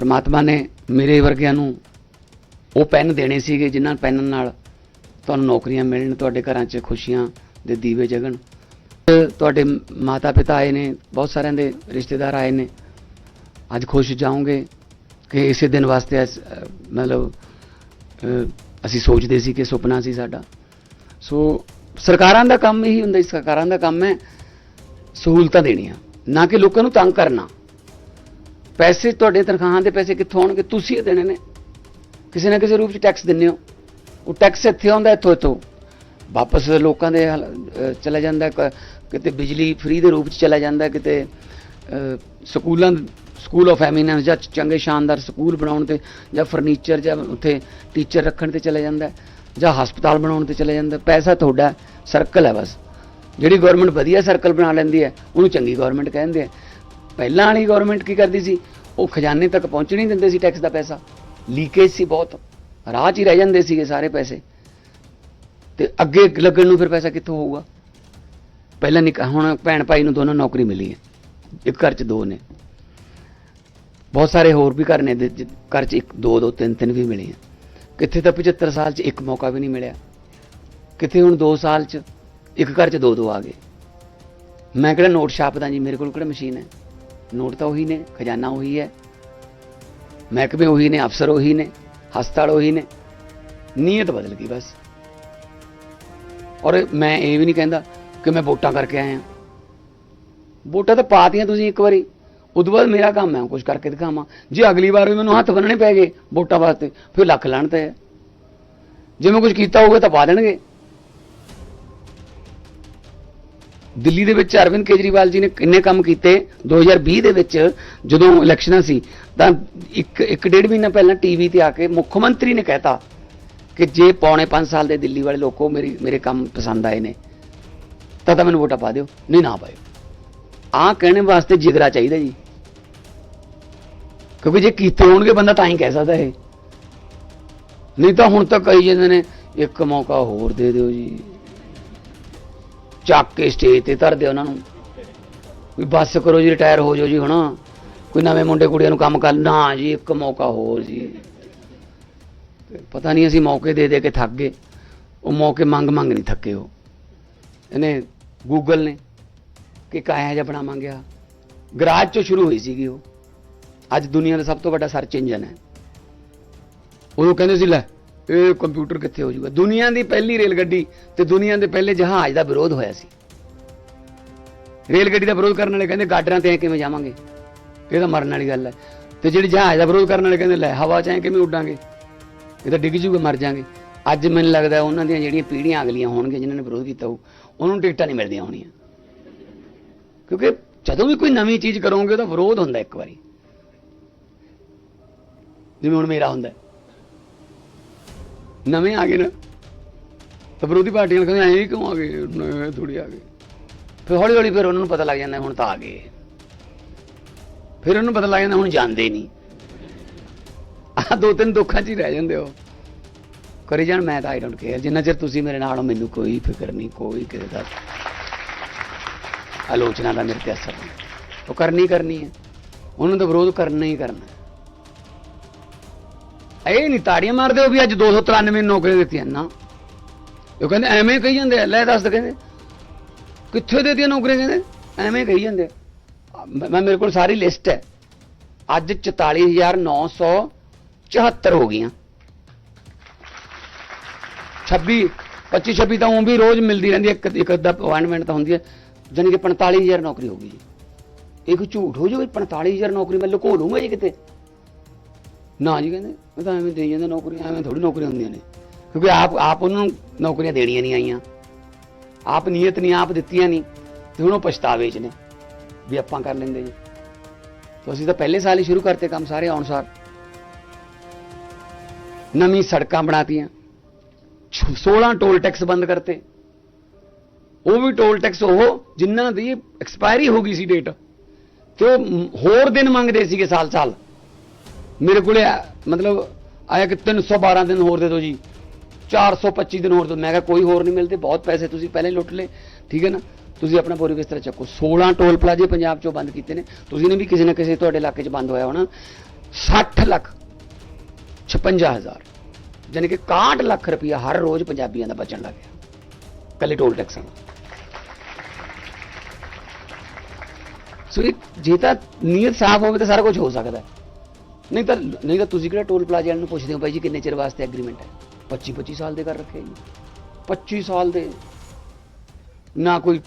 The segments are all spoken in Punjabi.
ਪਰਮਾਤਮਾ ਨੇ ਮੇਰੇ ਵਰਗਿਆਂ ਨੂੰ ਉਹ ਪੈਨ ਦੇਣੇ ਸੀਗੇ ਜਿਨ੍ਹਾਂ ਪੈਨ ਨਾਲ ਤੁਹਾਨੂੰ ਨੌਕਰੀਆਂ ਮਿਲਣ, ਤੁਹਾਡੇ ਘਰਾਂ 'ਚ ਖੁਸ਼ੀਆਂ ਦੇ ਦੀਵੇ ਜਗਣ। ਤੁਹਾਡੇ ਮਾਤਾ ਪਿਤਾ ਆਏ ਨੇ, ਬਹੁਤ ਸਾਰਿਆਂ ਦੇ ਰਿਸ਼ਤੇਦਾਰ ਆਏ ਨੇ। ਅੱਜ ਖੁਸ਼ ਜਾਓਗੇ ਕਿ ਇਸੇ ਦਿਨ ਵਾਸਤੇ ਅਸ- ਮਤਲਬ ਅਸੀਂ ਸੋਚਦੇ ਸੀ ਕਿ ਸੁਪਨਾ ਸੀ ਸਾਡਾ। ਸੋ ਸਰਕਾਰਾਂ ਦਾ ਕੰਮ ਇਹੀ ਹੁੰਦਾ ਸਰਕਾਰਾਂ ਦਾ ਕੰਮ ਹੈ ਸਹੂਲਤਾਂ ਦੇਣੀਆਂ, ਨਾ ਕਿ ਲੋਕਾਂ ਨੂੰ ਤੰਗ ਕਰਨਾ। ਪੈਸੇ ਤੁਹਾਡੇ ਤਨਖਾਹਾਂ ਦੇ ਪੈਸੇ ਕਿੱਥੋਂ ਆਉਣਗੇ? ਤੁਸੀਂ ਇਹ ਦੇਣੇ ਨੇ। ਕਿਸੇ ਨਾ ਕਿਸੇ ਰੂਪ 'ਚ ਟੈਕਸ ਦਿੰਦੇ ਹੋ। ਉਹ ਟੈਕਸ ਇੱਥੇ ਆਉਂਦਾ, ਇੱਥੋਂ ਇੱਥੋਂ। ਵਾਪਸ ਲੋਕਾਂ ਦੇ ਹਲ- ਚਲਾ ਜਾਂਦਾ, ਕ- ਕਿਤੇ ਬਿਜਲੀ ਫ੍ਰੀ ਦੇ ਰੂਪ 'ਚ ਚਲਾ ਜਾਂਦਾ, ਕਿਤੇ ਸਕੂਲਾਂ ਸਕੂਲ ਆਫ ਐਮੀਨੈਂਸ ਜਾਂ ਚੰਗੇ ਸ਼ਾਨਦਾਰ ਸਕੂਲ ਬਣਾਉਣ ਤੇ ਜਾਂ ਫਰਨੀਚਰ ਜਾਂ ਉੱਥੇ ਟੀਚਰ ਰੱਖਣ ਤੇ ਚਲਾ ਜਾਂਦਾ, ਜਾਂ ਹਸਪਤਾਲ ਬਣਾਉਣ ਤੇ ਚਲਾ ਜਾਂਦਾ। ਪੈਸਾ ਤੁਹਾਡਾ ਸਰਕਲ ਹੈ ਬਸ। ਜਿਹੜੀ ਗਵਰਨਮੈਂਟ ਵਧੀਆ ਸਰਕਲ ਬਣਾ ਲੈਂਦੀ ਹੈ, ਉਹਨੂੰ ਚੰਗੀ ਗਵਰਨਮੈਂਟ ਕਹਿੰਦੇ ਆ। ਪਹਿਲਾਂ ਵਾਲੀ ਗਵਰਨਮੈਂਟ ਕੀ ਕਰਦੀ ਸੀ? ਉਹ ਖਜ਼ਾਨੇ ਤੱਕ ਪਹੁੰਚ ਨਹੀਂ ਦਿੰਦੇ ਸੀ ਟੈਕਸ ਦਾ ਪੈਸਾ। ਲੀਕੇਜ ਸੀ ਬਹੁਤ। ਰਾਹ 'ਚ ਹੀ ਰਹਿ ਜਾਂਦੇ ਸੀਗੇ ਸਾਰੇ ਪੈਸੇ। ਤੇ ਅੱਗੇ ਲੱਗਣ ਨੂੰ ਫਿਰ ਪੈਸਾ ਕਿੱਥੋਂ ਹੋਊਗਾ? ਪਹਿਲਾਂ ਨਿਕ, ਹੁਣ ਭੈਣ ਭਾਈ ਨੂੰ ਦੋਨੋਂ ਨੌਕਰੀ ਮਿਲੀ ਹੈ। ਇੱਕ ਘਰ 'ਚ ਦੋ ਨੇ। ਬਹੁਤ ਸਾਰੇ ਹੋਰ ਵੀ ਘਰ ਨੇ ਘਰ 'ਚ ਇੱਕ, ਦੋ ਦੋ, ਤਿੰਨ ਤਿੰਨ ਵੀ ਮਿਲੇ ਆ। ਕਿੱਥੇ ਤਾਂ 75 ਸਾਲ 'ਚ ਇੱਕ ਮੌਕਾ ਵੀ ਨਹੀਂ ਮਿਲਿਆ। ਕਿੱਥੇ ਹੁਣ 2 ਸਾਲ 'ਚ ਇੱਕ ਘਰ 'ਚ ਦੋ ਦੋ ਆ ਗਏ। ਮੈਂ ਕਿਹੜਾ ਨੋਟ ਛਾਪਦਾ ਜੀ? ਮੇਰੇ ਕੋਲ ਕਿਹੜਾ ਮਸ਼ੀਨ ਹੈ? ਨੋਟ ਤਾਂ ਉਹੀ ਨੇ, ਖਜ਼ਾਨਾ ਉਹੀ ਹੈ, ਮਹਿਕਮੇ ਉਹੀ ਨੇ, ਅਫਸਰ ਉਹੀ ਨੇ, ਹਸਪਤਾਲ ਉਹੀ ਨੇ, ਨੀਅਤ ਬਦਲ ਗਈ ਬਸ। ਔਰ ਮੈਂ ਇਹ ਵੀ ਨਹੀਂ ਕਹਿੰਦਾ ਕਿ ਮੈਂ ਵੋਟਾਂ ਕਰਕੇ ਆਇਆ। ਵੋਟਾਂ ਤਾਂ ਪਾਤੀਆਂ ਤੁਸੀਂ ਇੱਕ ਵਾਰੀ ਉਦੋਂ ਬਾਅਦ ਮੇਰਾ ਕੰਮ ਹੈ ਕੁਝ ਕਰਕੇ ਦਿਖਾਵਾਂ। ਜੇ ਅਗਲੀ ਵਾਰ ਵੀ ਮੈਨੂੰ ਹੱਥ ਬੰਨਣੇ ਪੈ ਗਏ ਵੋਟਾਂ ਵਾਸਤੇ, ਫਿਰ ਲੱਖ ਲਾਣ ਤੇ ਹੈ। ਜੇ ਮੈਂ ਕੁਝ ਕੀਤਾ ਹੋਊਗਾ ਤਾਂ ਪਾ ਦੇਣਗੇ। ਦਿੱਲੀ ਦੇ ਵਿੱਚ ਅਰਵਿੰਦ ਕੇਜਰੀਵਾਲ ਜੀ ਨੇ ਕਿੰਨੇ ਕੰਮ ਕੀਤੇ? 2020 ਦੇ ਵਿੱਚ ਜਦੋਂ ਇਲੈਕਸ਼ਨਾਂ ਸੀ, ਤਾਂ ਇੱਕ ਇੱਕ ਡੇਢ ਮਹੀਨਾ ਪਹਿਲਾਂ ਟੀਵੀ ਤੇ ਆ ਕੇ ਮੁੱਖ ਮੰਤਰੀ ਨੇ ਕਹਿਤਾ ਕਿ ਜੇ ਪੌਣੇ 5 ਸਾਲ ਦੇ ਦਿੱਲੀ ਵਾਲੇ ਲੋਕੋ ਮੇਰੀ, ਮੇਰੇ ਕੰਮ ਪਸੰਦ ਆਏ ਨੇ, ਤਾਂ ਤਾਂ ਮੈਨੂੰ ਵੋਟਾਂ ਪਾ ਦਿਓ, ਨਹੀਂ ਨਾ ਪਾਇਓ। ਆਹ ਕਹਿਣੇ ਵਾਸਤੇ ਜਿਗਰਾ ਚਾਹੀਦਾ ਜੀ। ਕਿਉਂਕਿ ਜੇ ਕੀਤੇ ਹੋਣਗੇ, ਬੰਦਾ ਤਾਂ ਹੀ ਕਹਿ ਸਕਦਾ ਇਹ। ਨਹੀਂ ਤਾਂ ਹੁਣ ਤਾਂ ਕਈ ਜਾਂਦੇ ਨੇ, ਇੱਕ ਮੌਕਾ ਹੋਰ ਦੇ ਦਿਓ ਜੀ। ਚੱਕ ਕੇ ਸਟੇਜ ਤੇ ਧਰਦੇ ਉਹਨਾਂ ਨੂੰ। ਵੀ ਬੱਸ ਕਰੋ ਜੀ ਰਿਟਾਇਰ ਹੋ ਜਾਓ ਜੀ ਹੁਣ। ਕੋਈ ਨਵੇਂ ਮੁੰਡੇ ਕੁੜੀਆਂ ਨੂੰ ਕੰਮ ਕਰ, ਨਾ ਜੀ, ਇੱਕ ਮੌਕਾ ਹੋਰ ਜੀ। ਪਤਾ ਨਹੀਂ ਅਸੀਂ ਮੌਕੇ ਦੇ ਦੇ ਕੇ ਥੱਕ ਗਏ। ਉਹ ਮੌਕੇ ਮੰਗ ਮੰਗ ਨਹੀਂ ਥੱਕੇ ਉਹ। ਇਹਨੇ ਗੂਗਲ ਨੇ ਕਿ ਕਾਇਆ ਜਿਹਾ ਬਣਾਵਾਂਗੇ ਆ ਗਰਾਜ ਚੋਂ ਸ਼ੁਰੂ ਹੋਈ ਸੀਗੀ ਉਹ। ਅੱਜ ਦੁਨੀਆ ਦਾ ਸਭ ਤੋਂ ਵੱਡਾ ਸਰਚ ਇੰਜਨ ਹੈ। ਉਦੋਂ ਕਹਿੰਦੇ ਸੀ ਲੈ ਇਹ ਕੰਪਿਊਟਰ ਕਿੱਥੇ ਹੋ ਜਾਊਗਾ? ਦੁਨੀਆ ਦੀ ਪਹਿਲੀ ਰੇਲ ਗੱਡੀ ਤੇ ਦੁਨੀਆ ਦੇ ਪਹਿਲੇ ਜਹਾਜ਼ ਦਾ ਵਿਰੋਧ ਹੋਇਆ ਸੀ। ਰੇਲ ਗੱਡੀ ਦਾ ਵਿਰੋਧ ਕਰਨ ਵਾਲੇ ਕਹਿੰਦੇ, ਗਾਡਰਾਂ ਤੇ ਐਂ ਕਿਵੇਂ ਜਾਵਾਂਗੇ? ਇਹ ਤਾਂ ਮਰਨ ਵਾਲੀ ਗੱਲ ਹੈ। ਤੇ ਜਿਹੜੇ ਜਹਾਜ਼ ਦਾ ਵਿਰੋਧ ਕਰਨ ਵਾਲੇ ਕਹਿੰਦੇ, ਲੈ, ਹਵਾ 'ਚ ਐਂ ਕਿਵੇਂ ਉੱਡਾਂਗੇ? ਇਹ ਤਾਂ ਡਿੱਗ ਜੂਗੇ, ਮਰ ਜਾਾਂਗੇ। ਅੱਜ ਮੈਨੂੰ ਲੱਗਦਾ ਉਹਨਾਂ ਦੀਆਂ ਜਿਹੜੀਆਂ ਪੀੜ੍ਹੀਆਂ ਅਗਲੀਆਂ ਹੋਣਗੀਆਂ, ਜਿਨ੍ਹਾਂ ਨੇ ਵਿਰੋਧ ਕੀਤਾ ਹੋਊ ਉਹਨਾਂ ਨੂੰ ਟਿਕਟਾਂ ਨਹੀਂ ਮਿਲਦੀਆਂ ਹੋਣੀਆਂ। ਕਿਉਂਕਿ ਜਦੋਂ ਵੀ ਕੋਈ ਨਵੀਂ ਚੀਜ਼ ਕਰੋਗੇ, ਉਹਦਾ ਵਿਰੋਧ ਹੁੰਦਾ ਇੱਕ ਵਾਰੀ। ਜਿਵੇਂ ਹੁਣ ਮੇਰਾ ਹੁੰਦਾ ਨਵੇਂ ਆ ਗਏ ਨਾ। ਤਾਂ ਵਿਰੋਧੀ ਪਾਰਟੀਆਂ ਕਹਿੰਦੇ ਐਂ ਕਿਉਂ ਆ ਗਏ? ਥੋੜੀ ਆ ਗਏ। ਫਿਰ ਹੌਲੀ ਹੌਲੀ ਫਿਰ ਉਹਨਾਂ ਨੂੰ ਪਤਾ ਲੱਗ ਜਾਂਦਾ ਹੁਣ ਤਾਂ ਆ ਗਏ। ਫਿਰ ਉਹਨੂੰ ਪਤਾ ਲੱਗ ਜਾਂਦਾ ਹੁਣ ਜਾਂਦੇ ਨਹੀਂ। ਆ ਦੋ ਤਿੰਨ ਦੁੱਖਾਂ 'ਚ ਹੀ ਰਹਿ ਜਾਂਦੇ ਹੋ ਕਰੀ ਜਾਣ, ਮੈਂ ਤਾਂ ਆਈ ਡੋਂਟ ਕੇਅਰ ਜਿੰਨਾ ਚਿਰ ਤੁਸੀਂ ਮੇਰੇ ਨਾਲ ਹੋ, ਮੈਨੂੰ ਕੋਈ ਫਿਕਰ ਨਹੀਂ, ਕੋਈ ਕਿਸੇ ਦਾ ਆਲੋਚਨਾ ਦਾ ਮੇਰੇ ਤੇ ਅਸਰ ਨਹੀਂ। ਉਹ ਕਰਨੀ ਕਰਨੀ ਹੈ। ਉਹਨਾਂ ਦਾ ਵਿਰੋਧ ਕਰਨਾ ਹੀ ਕਰਨਾ। ਇਹ ਨਹੀਂ ਤਾੜੀਆਂ ਮਾਰਦੇ ਹੋ ਵੀ ਅੱਜ 293 ਨੌਕਰੀਆਂ ਦਿੱਤੀਆਂ ਨਾ। ਉਹ ਕਹਿੰਦੇ ਐਵੇਂ ਕਹੀ ਜਾਂਦੇ ਲੈ ਦੱਸ ਦੇ ਕਹਿੰਦੇ। ਕਿੱਥੇ ਦਿੱਤੀਆਂ ਨੌਕਰੀਆਂ ਕਹਿੰਦੇ? ਐਵੇਂ ਕਹੀ ਜਾਂਦੇ ਮੈਂ ਮੇਰੇ ਕੋਲ ਸਾਰੀ ਲਿਸਟ ਹੈ। ਅੱਜ 44974 ਹੋ ਗਈਆਂ। 26 25 26 ਤਾਂ ਉਹ ਵੀ ਰੋਜ਼ ਮਿਲਦੀ ਰਹਿੰਦੀ ਇੱਕ ਇੱਕ ਅੱਧਾ ਅਪਾਇੰਟਮੈਂਟ ਤਾਂ ਹੁੰਦੀ ਹੈ। ਜਾਣੀ ਕਿ 45000 ਨੌਕਰੀ ਹੋ ਗਈ ਇਹ ਕੋਈ ਝੂਠ ਹੋ ਜਾਵੇ 45000 ਨੌਕਰੀ ਮੈਂ ਲੁਕੋ ਲੂੰਗਾ ਜੀ ਕਿਤੇ। ਨਾ ਜੀ ਕਹਿੰਦੇ ਇਹ ਤਾਂ ਐਵੇਂ ਦੇਈ ਜਾਂਦੇ ਨੌਕਰੀਆਂ, ਐਵੇਂ ਥੋੜੀ ਨੌਕਰੀਆਂ ਹੁੰਦੀਆਂ ਨੇ। ਕਿਉਂਕਿ ਆਪ ਆਪ ਉਹਨਾਂ ਨੂੰ ਨੌਕਰੀਆਂ ਦੇਣੀਆਂ ਨਹੀਂ ਆਈਆਂ। ਆਪ ਨੀਅਤ ਨਹੀਂ, ਆਪ ਦਿੱਤੀਆਂ ਨਹੀਂ, ਤੇ ਹੁਣ ਉਹ ਪਛਤਾਵੇ 'ਚ ਨੇ ਵੀ ਆਪਾਂ ਕਰ ਲੈਂਦੇ ਜੀ। ਤਾਂ ਅਸੀਂ ਤਾਂ ਪਹਿਲੇ ਸਾਲ ਹੀ ਸ਼ੁਰੂ ਕਰਤੇ ਕੰਮ ਸਾਰੇ ਆਉਣਸਾਰ ਨਵੀਂ ਸੜਕਾਂ ਬਣਾਤੀਆਂ। 16 ਟੋਲ ਟੈਕਸ ਬੰਦ ਕਰਤੇ। ਉਹ ਵੀ ਟੋਲ ਟੈਕਸ ਉਹ ਜਿਨ੍ਹਾਂ ਦੀ ਐਕਸਪਾਇਰੀ ਹੋ ਗਈ ਸੀ ਡੇਟ ਤੇ ਉਹ ਹੋਰ ਦਿਨ ਮੰਗਦੇ ਸੀਗੇ ਸਾਲ ਸਾਲ ਮੇਰੇ ਕੋਲੇ ਆ- ਮਤਲਬ ਆਇਆ ਕਿ 312 ਦਿਨ ਹੋਰ ਦੇ ਦਿਓ ਜੀ। 425 ਦਿਨ ਹੋਰ ਦਿਓ। ਮੈਂ ਕਿਹਾ ਕੋਈ ਹੋਰ ਨਹੀਂ ਮਿਲਦੇ, ਬਹੁਤ ਪੈਸੇ ਤੁਸੀਂ ਪਹਿਲੇ ਲੁੱਟ ਲਏ। ਠੀਕ ਹੈ ਨਾ? ਤੁਸੀਂ ਆਪਣਾ ਪੂਰੀ ਕਿਸ ਤਰ੍ਹਾਂ ਚੱਕੋ। 16 ਟੋਲ ਪਲਾਜ਼ੇ ਪੰਜਾਬ ਚੋਂ ਬੰਦ ਕੀਤੇ ਨੇ। ਤੁਸੀਂ ਨੇ ਵੀ ਕਿਸੇ ਨਾ ਕਿਸੇ ਤੁਹਾਡੇ ਇਲਾਕੇ 'ਚ ਬੰਦ ਹੋਇਆ ਹੋਣਾ। 60 ਲੱਖ 56000 ਯਾਨੀ ਕਿ 61 ਲੱਖ ਰੁਪਇਆ ਹਰ ਰੋਜ਼ ਪੰਜਾਬੀਆਂ ਦਾ ਬਚਣ ਲੱਗ ਗਿਆ। ਕੱਲੇ ਟੋਲ ਟੈਕਸਾਂ ਦਾ ਸੋ ਇਹ ਜੇ ਤਾਂ ਨੀਅਤ ਸਾਫ਼ ਹੋਵੇ ਤਾਂ ਸਾਰਾ ਕੁਝ ਹੋ ਸਕਦਾ ਹੈ। ਨਹੀਂ ਤਾਂ ਨਹੀਂ ਤਾਂ ਤੁਸੀਂ ਕਿਹੜਾ ਟੋਲ ਪਲਾਜੇ ਵਾਲਿਆਂ ਨੂੰ ਪੁੱਛਦੇ ਹੋ ਭਾਈ ਜੀ, ਕਿੰਨੇ ਚਿਰ ਵਾਸਤੇ ਐਗਰੀਮੈਂਟ ਹੈ? 25 25 ਸਾਲ ਦੇ ਕਰ ਰੱਖੇ ਜੀ। 25 ਸਾਲ ਦੇ। ਨਾ ਕੋਈ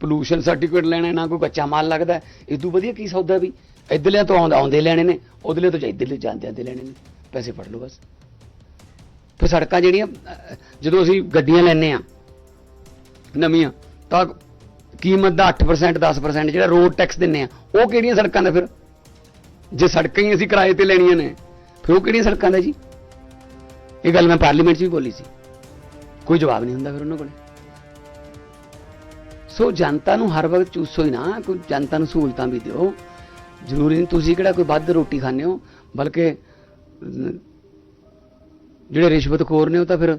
ਪੋਲੂਸ਼ਨ ਸਰਟੀਫਿਕੇਟ ਲੈਣਾ, ਨਾ ਕੋਈ ਕੱਚਾ ਮਾਲ ਲੱਗਦਾ ਇਦੋਂ ਵਧੀਆ ਕੀ ਸੌਦਾ ਵੀ? ਇਧਰਲਿਆਂ ਤੋਂ ਆਉਂਦਾ, ਆਉਂਦੇ ਲੈਣੇ ਨੇ ਉਧਰਲੇ ਤੋਂ ਇਧਰਲੇ ਜਾਂਦੇ ਜਾਂਦੇ ਲੈਣੇ ਨੇ। ਪੈਸੇ ਫੜ ਲਓ ਬਸ। ਫਿਰ ਸੜਕਾਂ ਜਿਹੜੀਆਂ ਜਦੋਂ ਅਸੀਂ ਗੱਡੀਆਂ ਲੈਨੇ ਆ ਨਵੀਆਂ, ਤਾਂ ਕੀਮਤ ਦਾ 8% 10% ਜਿਹੜਾ ਰੋਡ ਟੈਕਸ ਦਿੰਨੇ ਆ ਉਹ ਕਿਹੜੀਆਂ ਸੜਕਾਂ ਦਾ ਫਿਰ? ਜੇ ਸੜਕਾਂ ਹੀ ਅਸੀਂ ਕਿਰਾਏ ਤੇ ਲੈਣੀਆਂ ਨੇ ਫਿਰ ਉਹ ਕਿਹੜੀਆਂ ਸੜਕਾਂ ਦਾ ਜੀ? ਇਹ ਗੱਲ ਮੈਂ ਪਾਰਲੀਮੈਂਟ 'ਚ ਵੀ ਬੋਲੀ ਸੀ। ਕੋਈ ਜਵਾਬ ਨਹੀਂ ਹੁੰਦਾ ਫਿਰ ਉਹਨਾਂ ਕੋਲ। ਸੋ ਜਨਤਾ ਨੂੰ ਹਰ ਵਕਤ ਚੂਸੋ ਹੀ ਨਾ ਕੋਈ ਜਨਤਾ ਨੂੰ ਸਹੂਲਤਾਂ ਵੀ ਦਿਓ। ਜ਼ਰੂਰੀ ਨਹੀਂ ਤੁਸੀਂ ਕਿਹੜਾ ਕੋਈ ਵੱਧ ਰੋਟੀ ਖਾਂਦੇ ਹੋ ਬਲਕਿ ਅਮ, ਜਿਹੜੇ ਰਿਸ਼ਵਤਖੋਰ ਨੇ ਉਹ ਤਾਂ ਫਿਰ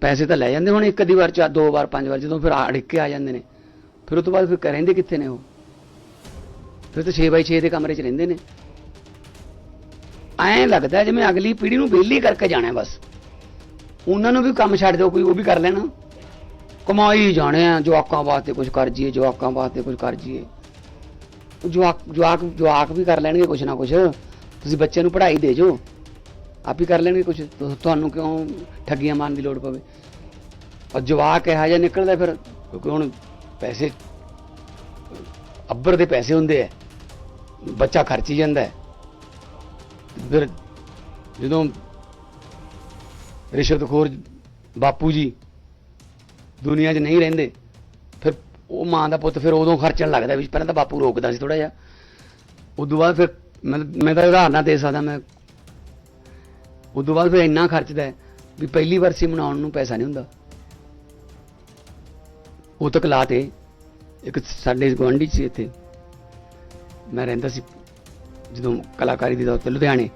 ਪੈਸੇ ਤਾਂ ਲੈ ਜਾਂਦੇ ਹੁਣ ਇੱਕ ਅੱਧੀ ਵਾਰ ਚਾ ਦੋ ਵਾਰ ਪੰਜ ਵਾਰ ਜਦੋਂ ਫਿਰ ਅੜਿੱਕ ਕੇ ਆ ਜਾਂਦੇ ਨੇ। ਫਿਰ ਉਸ ਤੋਂ ਬਾਅਦ ਫਿਰ ਰਹਿੰਦੇ ਕਿੱਥੇ ਨੇ ਉਹ? ਫਿਰ ਤਾਂ 6x6 ਦੇ ਕਮਰੇ 'ਚ ਰਹਿੰਦੇ ਨੇ। ਐਂ ਲੱਗਦਾ ਜਿਵੇਂ ਅਗਲੀ ਪੀੜ੍ਹੀ ਨੂੰ ਵਿਹਲੀ ਕਰਕੇ ਜਾਣਾ ਬਸ। ਉਹਨਾਂ ਨੂੰ ਵੀ ਕੰਮ ਛੱਡ ਦਿਓ, ਕੋਈ ਉਹ ਵੀ ਕਰ ਲੈਣਾ। ਕਮਾਈ ਜਾਣੇ ਆ, ਜਵਾਕਾਂ ਵਾਸਤੇ ਕੁਝ ਕਰ ਜੀਏ ਜਵਾਕਾਂ ਵਾਸਤੇ ਕੁਝ ਕਰ ਜੀਏ ਜਵਾਕ ਜਵਾਕ ਜਵਾਕ ਵੀ ਕਰ ਲੈਣਗੇ ਕੁਝ ਨਾ ਕੁਝ ਤੁਸੀਂ ਬੱਚਿਆਂ ਨੂੰ ਪੜ੍ਹਾਈ ਦੇ ਜੋ ਆਪ ਹੀ ਕਰ ਲੈਣਗੇ ਕੁਝ ਤੁਹਾਨੂੰ ਕਿਉਂ ਠੱਗੀਆਂ ਮਾਰਨ ਦੀ ਲੋੜ ਪਵੇ? ਔਰ ਜਵਾਕ ਇਹੋ ਜਿਹਾ ਨਿਕਲਦਾ ਫਿਰ, ਕਿਉਂਕਿ ਹੁਣ ਪੈਸੇ ਅੱਬਰ ਦੇ ਪੈਸੇ ਹੁੰਦੇ ਆ। ਬੱਚਾ ਖਰਚੀ ਜਾਂਦਾ ਹੈ। ਫਿਰ ਜਦੋਂ ਰਿਸ਼ਵਤਖੋਰ ਬਾਪੂ ਜੀ ਦੁਨੀਆ 'ਚ ਨਹੀਂ ਰਹਿੰਦੇ, ਫਿਰ ਉਹ ਮਾਂ ਦਾ ਪੁੱਤ ਫਿਰ ਉਦੋਂ ਖਰਚਣ ਲੱਗਦਾ ਵੀ ਪਹਿਲਾਂ ਤਾਂ ਬਾਪੂ ਰੋਕਦਾ ਸੀ ਥੋੜਾ ਜਿਹਾ। ਉਦੋਂ ਬਾਅਦ ਫਿਰ ਮੈਂ ਮੈਂ ਤਾਂ ਉਦਾਹਰਨ ਦੇ ਸਕਦਾ, ਮੈਂ ਉਦੋਂ ਬਾਅਦ ਫਿਰ ਇੰਨਾ ਖਰਚਦਾ ਹੈ ਵੀ ਪਹਿਲੀ ਵਰਸੀ ਮਨਾਉਣ ਨੂੰ ਪੈਸਾ ਨਹੀਂ ਹੁੰਦਾ। ਉਹ ਤੱਕ ਲਾ ਇੱਕ ਸਾਡੇ ਗੁਆਂਢੀ ਸੀ ਇੱਥੇ। ਮੈਂ ਰਹਿੰਦਾ ਸੀ ਜਦੋਂ ਕਲਾਕਾਰੀ ਦੀ ਦੌਰ ਤੇ ਲੁਧਿਆਣੇ।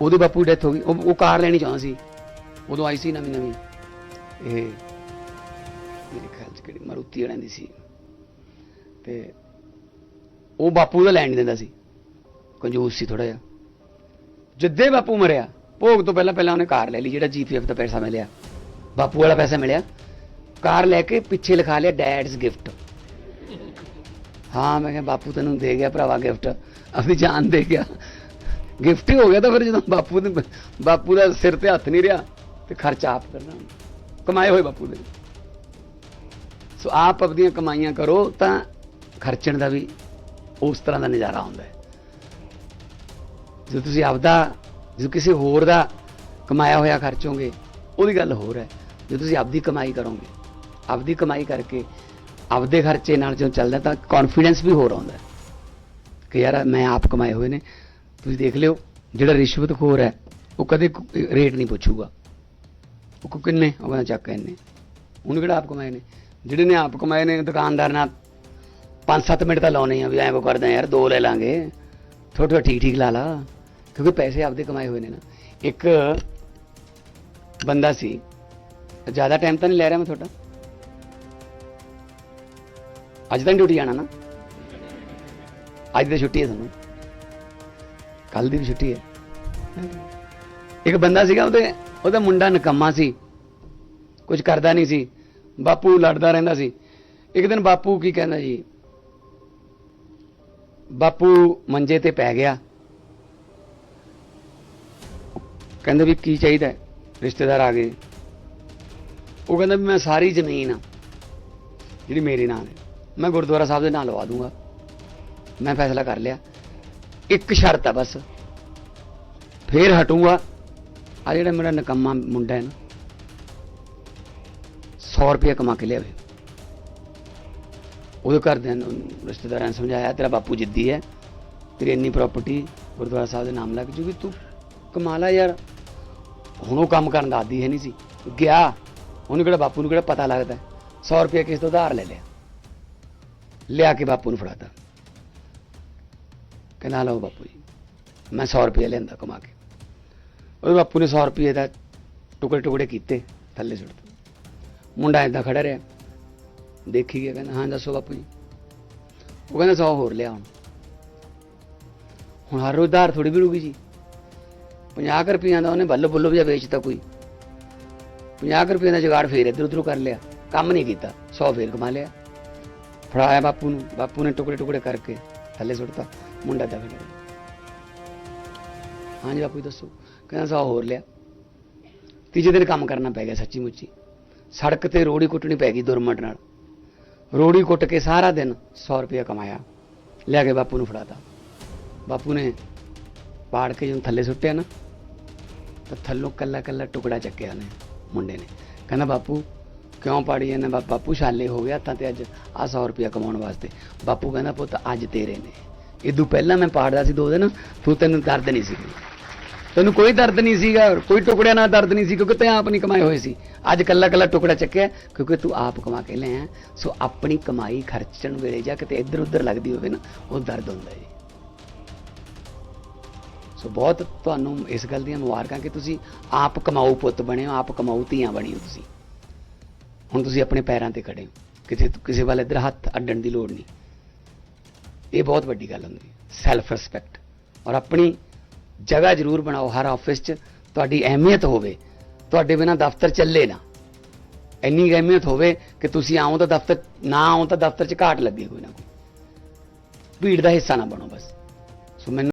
ਉਹਦੇ ਬਾਪੂ ਦੀ ਡੈਥ ਹੋ ਗਈ। ਉਹ ਉਹ ਕਾਰ ਲੈਣੀ ਚਾਹੁੰਦਾ ਸੀ। ਉਦੋਂ ਆਈ ਸੀ ਨਵੀਂ ਨਵੀਂ। ਇਹ ਮੇਰੇ ਖਿਆਲ ਚ ਕਿਹੜੀ ਮਾਰੂਤੀ ਰਹਿੰਦੀ ਸੀ। ਤੇ ਉਹ ਬਾਪੂ ਦਾ ਲੈਣ ਨਹੀਂ ਦਿੰਦਾ ਸੀ। ਕੰਜੂਸ ਸੀ ਥੋੜਾ ਜਿਹਾ। ਜਿੱਦੇ ਬਾਪੂ ਮਰਿਆ, ਭੋਗ ਤੋਂ ਪਹਿਲਾਂ ਪਹਿਲਾਂ ਉਹਨੇ ਕਾਰ ਲੈ ਲਈ, ਜਿਹੜਾ ਜੀਪੀਐਫ ਦਾ ਪੈਸਾ ਮਿਲਿਆ। ਬਾਪੂ ਵਾਲਾ ਪੈਸਾ ਮਿਲਿਆ। ਕਾਰ ਲੈ ਕੇ ਪਿੱਛੇ ਲਿਖਾ ਲਿਆ ਡੈਡਸ ਗਿਫਟ। ਹਾਂ, ਮੈਂ ਕਿਹਾ ਬਾਪੂ ਤੈਨੂੰ ਦੇ ਗਿਆ ਭਰਾਵਾ ਗਿਫਟ। ਆਪਣੀ ਜਾਨ ਦੇ ਗਿਆ। ਗਿਫਟ ਹੀ ਹੋ ਗਿਆ ਤਾਂ ਫਿਰ ਜਦੋਂ ਬਾਪੂ ਦੇ ਬਾਪੂ ਦਾ ਸਿਰ ਤੇ ਹੱਥ ਨਹੀਂ ਰਿਹਾ ਤੇ ਖਰਚਾ ਆਪ ਕਰਨਾ। ਕਮਾਏ ਹੋਏ ਬਾਪੂ ਦੇ। ਸੋ ਆਪ ਆਪਣੀਆਂ ਕਮਾਈਆਂ ਕਰੋ ਤਾਂ ਖਰਚਣ ਦਾ ਵੀ ਉਸ ਤਰ੍ਹਾਂ ਦਾ ਨਜ਼ਾਰਾ ਆਉਂਦਾ ਹੈ। ਜੇ ਤੁਸੀਂ ਆਪਦਾ ਜੇ ਕਿਸੇ ਹੋਰ ਦਾ ਕਮਾਇਆ ਹੋਇਆ ਖਰਚੋਗੇ, ਉਹਦੀ ਗੱਲ ਹੋਰ ਹੈ। ਜੇ ਤੁਸੀਂ ਆਪਦੀ ਕਮਾਈ ਕਰੋਗੇ ਆਪਦੀ ਕਮਾਈ ਕਰਕੇ ਆਪਦੇ ਖਰਚੇ ਨਾਲ ਜਦੋਂ ਚੱਲਦਾ ਤਾਂ ਕੌਨਫੀਡੈਂਸ ਵੀ ਹੋਰ ਆਉਂਦਾ ਕਿ ਯਾਰ ਮੈਂ ਆਪ ਕਮਾਏ ਹੋਏ ਨੇ। ਤੁਸੀਂ ਦੇਖ ਲਿਓ, ਜਿਹੜਾ ਰਿਸ਼ਵਤਖੋਰ ਹੈ, ਉਹ ਕਦੇ ਰੇਟ ਨਹੀਂ ਪੁੱਛੂਗਾ। ਉਹ ਕੋ, ਕਿੰਨੇ? ਉਹ ਕਹਿੰਦਾ ਚੱਕ ਇੰਨੇ। ਉਹਨੂੰ ਕਿਹੜਾ ਆਪ ਕਮਾਏ ਨੇ? ਜਿਹੜੇ ਨੇ ਆਪ ਕਮਾਏ ਨੇ, ਦੁਕਾਨਦਾਰ ਨਾਲ 5-7 ਮਿੰਟ ਤਾਂ ਲਾਉਣੇ ਆ ਵੀ ਐਂ ਕੋ ਕਰਦਾ ਯਾਰ, ਦੋ ਲੈ ਲਾਂਗੇ। ਥੋੜਾ ਥੋੜਾ ਠੀਕ ਠੀਕ ਲਾ ਲਾ। ਕਿਉਂਕਿ ਪੈਸੇ ਆਪਦੇ ਕਮਾਏ ਹੋਏ ਨੇ ਨਾ। ਇੱਕ ਬੰਦਾ ਸੀ, ਜ਼ਿਆਦਾ ਟਾਈਮ ਤਾਂ ਨਹੀਂ ਲੈ ਰਿਹਾ ਮੈਂ ਤੁਹਾਡਾ। ਅੱਜ ਤਾਂ ਡਿਊਟੀ ਜਾਣਾ ਨਾ। ਅੱਜ ਦੀ ਛੁੱਟੀ ਹੈ ਤੁਹਾਨੂੰ ਕੱਲ ਦੀ ਵੀ ਛੁੱਟੀ ਹੈ। ਇੱਕ ਬੰਦਾ ਸੀਗਾ, ਉਹਦੇ, ਉਹਦਾ ਮੁੰਡਾ ਨਕੰਮਾ ਸੀ। ਕੁਝ ਕਰਦਾ ਨਹੀਂ ਸੀ। ਬਾਪੂ ਲੜਦਾ ਰਹਿੰਦਾ ਸੀ। ਇੱਕ ਦਿਨ ਬਾਪੂ ਕੀ ਕਹਿੰਦਾ ਜੀ? ਬਾਪੂ ਮੰਜੇ ਤੇ ਪੈ ਗਿਆ। ਕਹਿੰਦਾ ਵੀ ਕੀ ਚਾਹੀਦਾ ਰਿਸ਼ਤੇਦਾਰ ਆ ਗਏ। ਉਹ ਕਹਿੰਦਾ ਵੀ ਮੈਂ ਸਾਰੀ ਜ਼ਮੀਨ ਜਿਹੜੀ ਮੇਰੇ ਨਾਲ ਹੈ। ਮੈਂ ਗੁਰਦੁਆਰਾ ਸਾਹਿਬ ਦੇ ਨਾਂ ਲਵਾ ਦੂੰਗਾ। ਮੈਂ ਫੈਸਲਾ ਕਰ ਲਿਆ। ਇੱਕ ਸ਼ਰਤ ਆ ਬਸ। ਫੇਰ ਹਟੂੰਗਾ। ਆ ਜਿਹੜਾ ਮੇਰਾ ਨਕੰਮਾ ਮੁੰਡਾ ਹੈ ਨਾ 100 ਰੁਪਏ ਕਮਾ ਕੇ ਲਿਆਵੇ। ਉਹਦੇ ਘਰਦਿਆਂ ਨੂੰ ਰਿਸ਼ਤੇਦਾਰਾਂ ਨੇ ਸਮਝਾਇਆ, ਤੇਰਾ ਬਾਪੂ ਜਿੱਦੀ ਹੈ, ਤੇਰੀ ਇੰਨੀ ਪ੍ਰਾਪਰਟੀ ਗੁਰਦੁਆਰਾ ਸਾਹਿਬ ਦੇ ਨਾਮ ਲੱਗ ਜੂਗੀ, ਤੂੰ ਕਮਾ ਲੈ ਯਾਰ। ਹੁਣ ਉਹ ਕੰਮ ਕਰਨ ਦਾ ਆਦੀ ਹੈ ਨਹੀਂ ਸੀ। ਗਿਆ। ਉਹਨੂੰ ਕਿਹੜਾ ਬਾਪੂ ਨੂੰ ਕਿਹੜਾ ਪਤਾ ਲੱਗਦਾ 100 ਰੁਪਏ ਕਿਸ ਤੋਂ ਉਧਾਰ ਲੈ ਲਿਆ? ਲਿਆ ਕੇ ਬਾਪੂ ਨੂੰ ਫੜਾਤਾ। ਕਹਿੰਦਾ ਲਓ ਬਾਪੂ ਜੀ, ਮੈਂ 100 ਰੁਪਏ ਲੈਂਦਾ ਕਮਾ ਕੇ। ਉਹ ਬਾਪੂ ਨੇ 100 ਰੁਪਏ ਦਾ ਟੁਕੜੇ ਟੁਕੜੇ ਕੀਤੇ, ਥੱਲੇ ਸੁੱਟ ਦਿੱਤੇ। ਮੁੰਡਾ ਏਦਾਂ ਖੜਾ ਰਿਹਾ, ਦੇਖੀ ਗਿਆ, ਕਹਿੰਦਾ, ਹਾਂ, ਦੱਸੋ ਬਾਪੂ ਜੀ। ਉਹ ਕਹਿੰਦਾ 100 ਹੋਰ ਲਿਆ ਹੁਣ ਹੁਣ ਹਰ ਰੋਜ਼ ਧਾਰ ਥੋੜੀ ਮਿਲੂਗੀ ਜੀ। 50 ਰੁਪਈਆਂ ਦਾ ਉਹਨੇ ਬੱਲ ਬੁੱਲੋ ਜਿਹਾ ਵੇਚਤਾ ਕੋਈ। 50 ਰੁਪਏ ਦਾ ਜੁਗਾੜ ਫੇਰ ਇੱਧਰ ਉੱਧਰ ਕਰ ਲਿਆ, ਕੰਮ ਨਹੀਂ ਕੀਤਾ 100 ਫੇਰ ਕਮਾ ਲਿਆ। ਫੜਾਇਆ ਬਾਪੂ ਨੂੰ ਬਾਪੂ ਨੇ ਟੁਕੜੇ ਟੁਕੜੇ ਕਰਕੇ ਥੱਲੇ ਸੁੱਟਤਾ ਮੁੰਡਾ ਦਬ ਗਿਆ ਹਾਂਜੀ ਬਾਪੂ ਜੀ ਦੱਸੋ ਕਹਿੰਦਾ 100 ਹੋਰ ਲਿਆ ਤੀਜੇ ਦਿਨ ਕੰਮ ਕਰਨਾ ਪੈ ਗਿਆ ਸੱਚੀ ਮੁੱਚੀ ਸੜਕ ਤੇ ਰੋੜੀ ਕੁੱਟਣੀ ਪੈ ਗਈ ਦੁਰਮਟ ਨਾਲ ਰੋੜੀ ਕੁੱਟ ਕੇ ਸਾਰਾ ਦਿਨ 100 ਰੁਪਇਆ ਕਮਾਇਆ ਲਿਆ ਕੇ ਬਾਪੂ ਨੂੰ ਫੜਾਤਾ ਬਾਪੂ ਨੇ ਪਾੜ ਕੇ ਜਦੋਂ ਥੱਲੇ ਸੁੱਟਿਆ ਨਾ ਤਾਂ ਥੱਲੋਂ ਕੱਲਾ ਕੱਲਾ ਟੁਕੜਾ ਚੱਕਿਆ ਨੇ ਮੁੰਡੇ ਨੇ ਕਹਿੰਦਾ ਬਾਪੂ ਕਿਉਂ ਪਾੜੀ ਇਹਨੇ? ਬਾਪੂ ਛਾਲੇ ਹੋ ਗਿਆ, ਤਾਂ ਤੇ ਅੱਜ ਆ 100 ਰੁਪਇਆ ਕਮਾਉਣ ਵਾਸਤੇ। ਬਾਪੂ ਕਹਿੰਦਾ, ਪੁੱਤ, ਅੱਜ ਤੇਰੇ ਨੇ। ਇਦੋਂ ਪਹਿਲਾਂ ਮੈਂ ਪਾੜਦਾ ਸੀ ਦੋ ਦਿਨ, ਤੂੰ ਤੈਨੂੰ ਦਰਦ ਨਹੀਂ ਸੀ ਤੈਨੂੰ ਕੋਈ ਦਰਦ ਨਹੀਂ ਸੀਗਾ, ਕੋਈ ਟੁਕੜਿਆਂ ਨਾਲ ਦਰਦ ਨਹੀਂ ਸੀ, ਕਿਉਂਕਿ ਤੈਂ ਆਪ ਨਹੀਂ ਕਮਾਏ ਹੋਏ ਸੀ। ਅੱਜ ਕੱਲਾ ਕੱਲਾ ਟੁਕੜਾ ਚੱਕਿਆ, ਕਿਉਂਕਿ ਤੂੰ ਆਪ ਕਮਾ ਕੇ ਲਿਆ ਸੋ ਆਪਣੀ ਕਮਾਈ ਖਰਚਣ ਵੇਲੇ ਜਾਂ ਕਿਤੇ ਇੱਧਰ ਉੱਧਰ ਲੱਗਦੀ ਹੋਵੇ ਨਾ, ਉਹ ਦਰਦ ਹੁੰਦਾ ਹੈ ਸੋ ਬਹੁਤ ਤੁਹਾਨੂੰ ਇਸ ਗੱਲ ਦੀਆਂ ਮੁਬਾਰਕਾਂ ਕਿ ਤੁਸੀਂ ਆਪ ਕਮਾਊ ਪੁੱਤ ਬਣੇ ਹੋ ਆਪ ਕਮਾਊ ਧੀਆਂ ਬਣੀ ਹੋ ਤੁਸੀਂ। ਹੁਣ ਤੁਸੀਂ ਆਪਣੇ ਪੈਰਾਂ ਤੇ ਖੜੇ ਹੋ। ਕਿਸੇ ਕਿਸੇ ਵੱਲ ਇੱਧਰ ਹੱਥ ਅੱਡਣ ਦੀ ਲੋੜ ਨਹੀਂ। ਇਹ ਬਹੁਤ ਵੱਡੀ ਗੱਲ ਹੁੰਦੀ ਸੈਲਫ ਰਿਸਪੈਕਟ ਔਰ ਆਪਣੀ ਜਗ੍ਹਾ ਜ਼ਰੂਰ ਬਣਾਓ ਹਰ ਆਫਿਸ 'ਚ। ਤੁਹਾਡੀ ਅਹਿਮੀਅਤ ਹੋਵੇ। ਤੁਹਾਡੇ ਬਿਨਾ ਦਫ਼ਤਰ ਚੱਲੇ ਨਾ। ਇੰਨੀ ਅਹਿਮੀਅਤ ਹੋਵੇ ਕਿ ਤੁਸੀਂ ਆਓ ਤਾਂ ਦਫ਼ਤਰ ਨਾ ਆਉਂ ਤਾਂ ਦਫ਼ਤਰ 'ਚ ਘਾਟ ਲੱਗੇ ਕੋਈ ਨਾ ਕੋਈ। ਭੀੜ ਦਾ ਹਿੱਸਾ ਨਾ ਬਣੋ ਬਸ। ਸੋ ਮੈਨੂੰ